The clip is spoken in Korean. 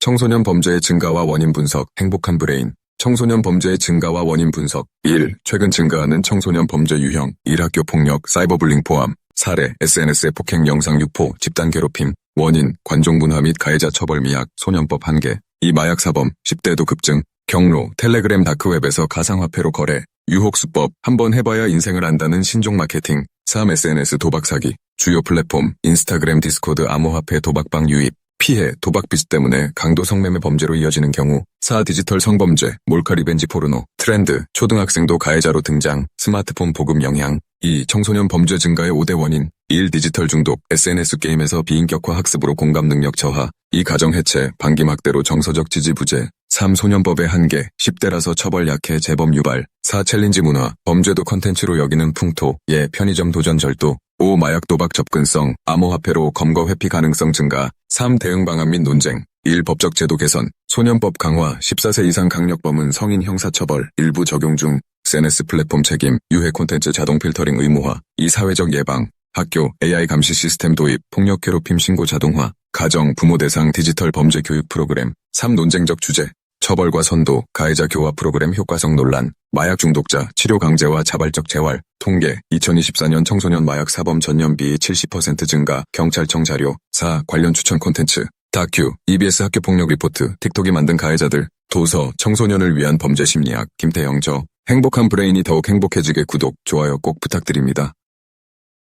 청소년 범죄의 증가와 원인 분석, 행복한 브레인. 청소년 범죄의 증가와 원인 분석. 1. 최근 증가하는 청소년 범죄 유형, 일학교 폭력, 사이버불링 포함, 살해, SNS의 폭행 영상 유포, 집단 괴롭힘, 원인, 관종 문화 및 가해자 처벌 미약, 소년법 한계. 이 마약 사범, 10대도 급증, 경로, 텔레그램 다크웹에서 가상화폐로 거래, 유혹수법, 한번 해봐야 인생을 안다는 신종 마케팅, 3. SNS 도박 사기, 주요 플랫폼, 인스타그램 디스코드 암호화폐 도박방 유입, 피해, 도박 빚 때문에 강도 성매매 범죄로 이어지는 경우, 4. 디지털 성범죄, 몰카 리벤지 포르노, 트렌드, 초등학생도 가해자로 등장, 스마트폰 보급 영향, 2. 청소년 범죄 증가의 5대 원인, 1. 디지털 중독, SNS 게임에서 비인격화 학습으로 공감 능력 저하, 2. 가정 해체, 방김 학대로 정서적 지지 부재, 3. 소년법의 한계, 10대라서 처벌 약해 재범 유발, 4. 챌린지 문화, 범죄도 컨텐츠로 여기는 풍토, 예. 편의점 도전 절도, 5. 마약 도박 접근성, 암호화폐로 검거 회피 가능성 증가, 3. 대응 방안 및 논쟁, 1. 법적 제도 개선, 소년법 강화, 14세 이상 강력범은 성인 형사처벌, 일부 적용 중, SNS 플랫폼 책임, 유해 콘텐츠 자동 필터링 의무화, 2. 사회적 예방, 학교, AI 감시 시스템 도입, 폭력 괴롭힘 신고 자동화, 가정, 부모 대상 디지털 범죄 교육 프로그램, 3. 논쟁적 주제, 처벌과 선도, 가해자 교화 프로그램 효과성 논란, 마약 중독자, 치료 강제와 자발적 재활, 통계, 2024년 청소년 마약 사범 전년비 70% 증가, 경찰청 자료, 4. 관련 추천 콘텐츠, 다큐, EBS 학교폭력 리포트, 틱톡이 만든 가해자들, 도서, 청소년을 위한 범죄 심리학, 김태영 저, 행복한 브레인이 더욱 행복해지게 구독, 좋아요 꼭 부탁드립니다.